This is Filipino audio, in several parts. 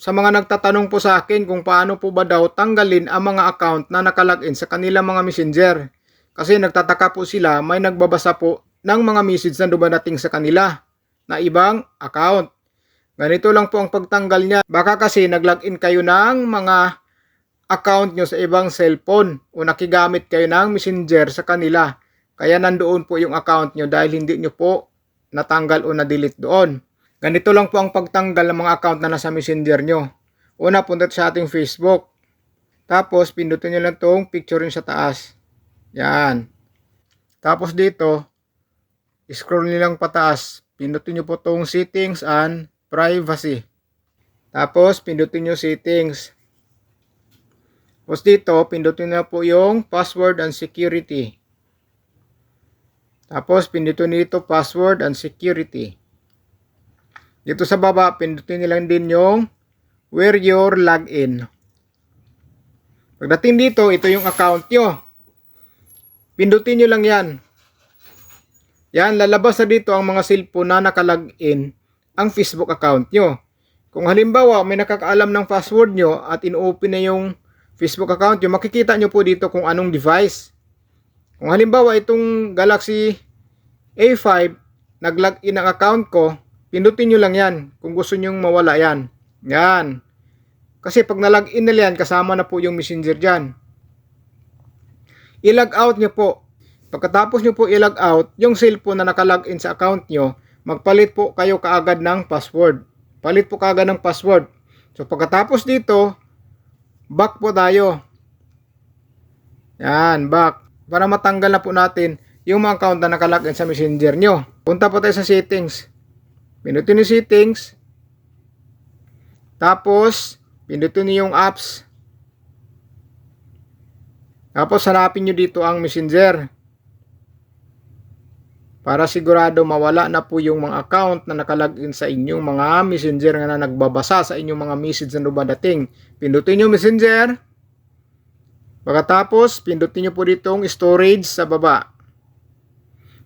sa mga nagtatanong po sa akin kung paano po ba daw tanggalin ang mga account na nakalagin sa kanilang mga messenger. Kasi nagtataka po sila, may nagbabasa po ng mga message na dumadating sa kanila na ibang account. Ganito lang po ang pagtanggal niya. Baka kasi naglogin kayo ng mga account nyo sa ibang cellphone o nakigamit kayo ng messenger sa kanila. Kaya nandoon po yung account nyo dahil hindi nyo po natanggal o na-delete doon. Ganito lang po ang pagtanggal ng mga account na nasa messenger nyo. Una, punta sa ating Facebook. Tapos, pindutin nyo lang tong picture nyo sa taas. Yan. Tapos dito, scroll nyo lang pataas. Pindutin nyo po tong settings and privacy. Tapos, pindutin nyo settings. Tapos dito, pindutin nyo po yung password and security. Tapos, pindutin nito password and security. Dito sa baba, pindutin nyo lang din yung where your login. Pagdating dito, ito yung account nyo. Pindutin nyo lang yan. Yan, lalabas na dito ang mga cellphone na nakalagin ang Facebook account nyo. Kung halimbawa may nakakaalam ng password nyo at in-open na yung Facebook account nyo, makikita nyo po dito kung anong device. Kung halimbawa itong Galaxy A5, nag-login ang account ko, pindutin nyo lang yan kung gusto nyo mawala yan. Yan. Kasi pag na-login nila yan, kasama na po yung messenger dyan. I-log out nyo po. Pagkatapos nyo po i-log out, yung cellphone na nakalogin sa account nyo, magpalit po kayo kaagad ng password. Palit po kaagad ng password. So pagkatapos dito, back po tayo. Yan, back. Para matanggal na po natin yung mga account na nakalogin sa messenger nyo. Punta po tayo sa settings. Pinutin yung settings. Tapos, pindutin niyo yung apps. Tapos, hanapin nyo dito ang messenger. Para sigurado mawala na po yung mga account na nakalagin sa inyong mga messenger na nagbabasa sa inyong mga message na dumadating. Pindutin nyo messenger. Pagkatapos, pindutin nyo po dito ang storage sa baba.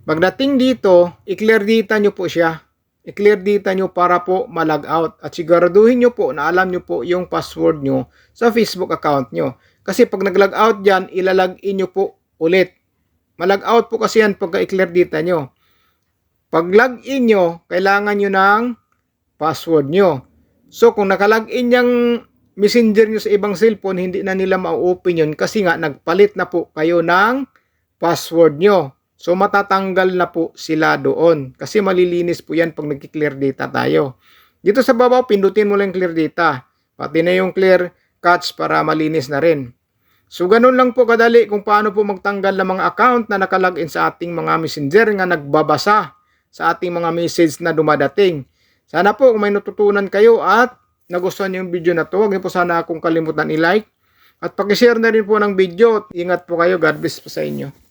Pagdating dito, i-clear data nyo po siya i-clear data nyo para po malag out at siguraduhin nyo po na alam nyo po yung password nyo sa Facebook account nyo. Kasi pag nag-log out dyan, ilalag in nyo po ulit. Malag out po kasi yan pagka i-clear data nyo. Pag log in nyo, kailangan nyo ng password nyo. So kung nakalag in yung messenger nyo sa ibang cellphone, hindi na nila ma-open yun kasi nga nagpalit na po kayo ng password nyo. So matatanggal na po sila doon kasi malilinis po yan pag nag-clear data tayo. Dito sa baba, pindutin mo lang clear data. Pati na yung clear cache para malinis na rin. So ganun lang po kadali kung paano po magtanggal ng mga account na nakalagin sa ating mga messenger nga nagbabasa sa ating mga message na dumadating. Sana po kung may natutunan kayo at nagustuhan niyo yung video na to, huwag niyo po sana akong kalimutan i-like at pakishare na rin po ng video. Ingat po kayo. God bless po sa inyo.